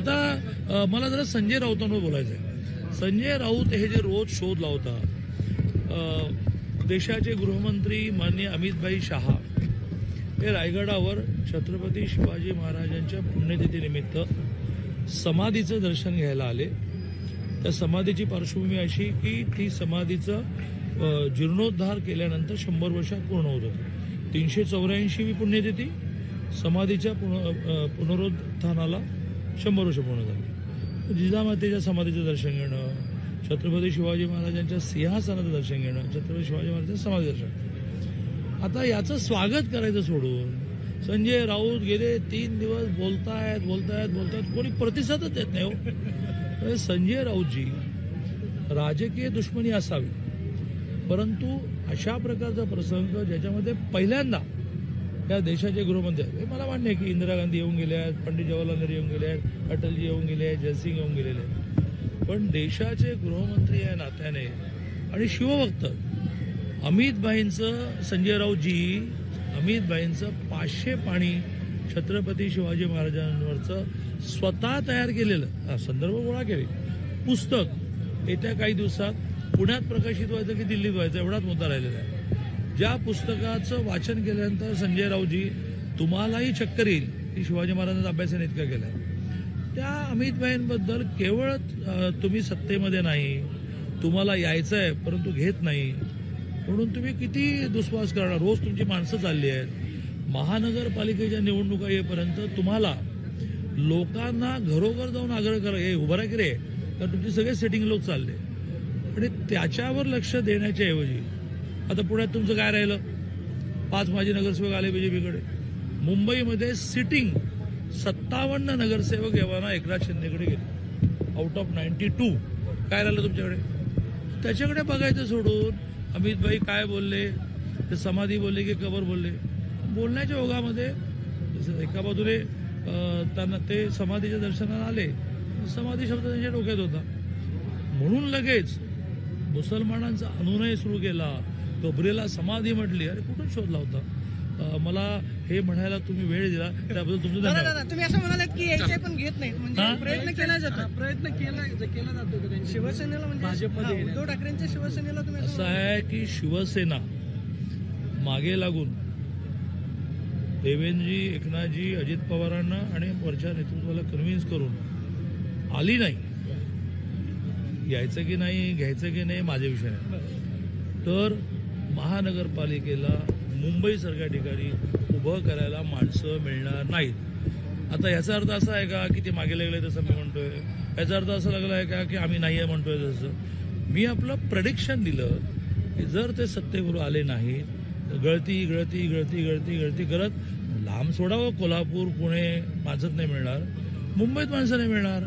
आता मला जरा संजय राऊतांवर बोलायचं आहे संजय राऊत हे जे रोज शोध लावतात देशाचे गृहमंत्री माननीय अमितभाई शहा हे रायगडावर छत्रपती शिवाजी महाराजांच्या पुण्यतिथीनिमित्त समाधीचं दर्शन घ्यायला आले. त्या समाधीची पार्श्वभूमी अशी की ती समाधीचं जीर्णोद्धार केल्यानंतर शंभर वर्षात पूर्ण होत होतं. तीनशे चौऱ्याऐंशी पुण्यतिथी समाधीच्या पुन पुनरुत्थानाला शंभर वर्ष पूर्ण झाली. जिजामातेच्या समाधीचं दर्शन घेणं छत्रपती शिवाजी महाराजांच्या सिंहासनाचं दर्शन घेणं छत्रपती शिवाजी महाराजांचं समाधी दर्शन आता याचं स्वागत करायचं सोडून संजय राऊत गेले तीन दिवस बोलतायत बोलतायत बोलतायत कोणी प्रतिसादच देत नाही हो. संजय राऊतजी राजकीय दुश्मनी असावी. परंतु अशा प्रकारचा प्रसंग ज्याच्यामध्ये पहिल्यांदा या देशाचे गृहमंत्री आहेत. हे मला मान्य आहे की इंदिरा गांधी येऊन गेल्या आहेत पंडित जवाहरलाल नेहरू येऊन गेले आहेत अटलजी येऊन गेले आहेत जयसिंग येऊन गेलेले आहेत. पण देशाचे गृहमंत्री या नात्याने आणि शिवभक्त अमितभाईंचं संजय राऊतजी अमितभाईंचं पाचशे पाणी छत्रपती शिवाजी महाराजांवरचं स्वतः तयार केलेलं हा, संदर्भ गोळा केले. पुस्तक येत्या काही दिवसात पुण्यात प्रकाशित व्हायचं की दिल्लीत व्हायचं एवढाच मुद्दा राहिलेला आहे. ज्या पुस्तकाचं वाचन केल्यानंतर संजय राऊजी तुम्हालाही चक्कर येईल. की शिवाजी महाराजांचा अभ्यासाने इतका केला. त्या अमितभाईंबद्दल केवळ तुम्ही सत्तेमध्ये नाही तुम्हाला यायचं आहे परंतु घेत नाही. म्हणून तुम्ही किती दुस्वास करणार? रोज तुमची माणसं चालली आहेत. महानगरपालिकेच्या निवडणुका येईपर्यंत तुम्हाला लोकांना घरोघर जाऊन आग्रह करा हे उभं राहा की रे. तर तुमचे सगळे सेटिंग लोक चालले. आणि त्याच्यावर लक्ष देण्याच्या ऐवजी आता पुण्यात तुमचं काय राहिलं? पाच माजी नगरसेवक आले बीजेपीकडे. मुंबईमध्ये सिटिंग सत्तावन्न नगरसेवक एव्हाना एकनाथ शिंदेकडे गेले. आउट ऑफ नाईन्टी टू काय राहिलं तुमच्याकडे? त्याच्याकडे बघायचं सोडून अमितभाई काय बोलले? ते समाधी बोलले की कबर बोलले? बोलण्याच्या ओघामध्ये एका बाजूने त्यांना ते समाधीच्या दर्शनाला आले. समाधी शब्द त्यांच्या डोक्यात होता. म्हणून लगेच मुसलमानांचा अनुनय सुरू केला. कबरेला समाधी म्हटली अरे कुठून शोधला होता? अं, मला हे म्हणायला तुम्ही वेळ दिला त्याबद्दल तुमचं धन्यवाद. तुम्ही असं म्हणालात की यायचे पण घेत नाहीत? म्हणजे प्रयत्न केला जातो. प्रयत्न केला केला जातो शिवसेनेला म्हणजे भाजपमध्ये. उद्धव ठाकरेंच्या शिवसेनेला तुम्ही असं आहे की शिवसेना मागे लागून देवेंद्रजी एकनाथजी अजित पवारांना आणि वरच्या नेतृत्वाला कन्व्हिन्स करून आली नाही. यायचं की नाही घ्यायचं की नाही माझे विषय आहे तर महानगरपालिकेला मुंबईसारख्या ठिकाणी उभं करायला माणसं मिळणार नाहीत. आता याचा अर्थ असा आहे का की ते मागे लागले तसं मी म्हणतोय? याचा अर्थ असा लागला आहे का की आम्ही नाही आहे म्हणतोय तसं? मी आपलं प्रडिक्शन दिलं की जर ते सत्तेवर आले नाहीत गळती गळती गळती गळती गळती करत लांब सोडावं. कोल्हापूर पुणे माझंच नाही मिळणार. मुंबईत माणसं नाही मिळणार.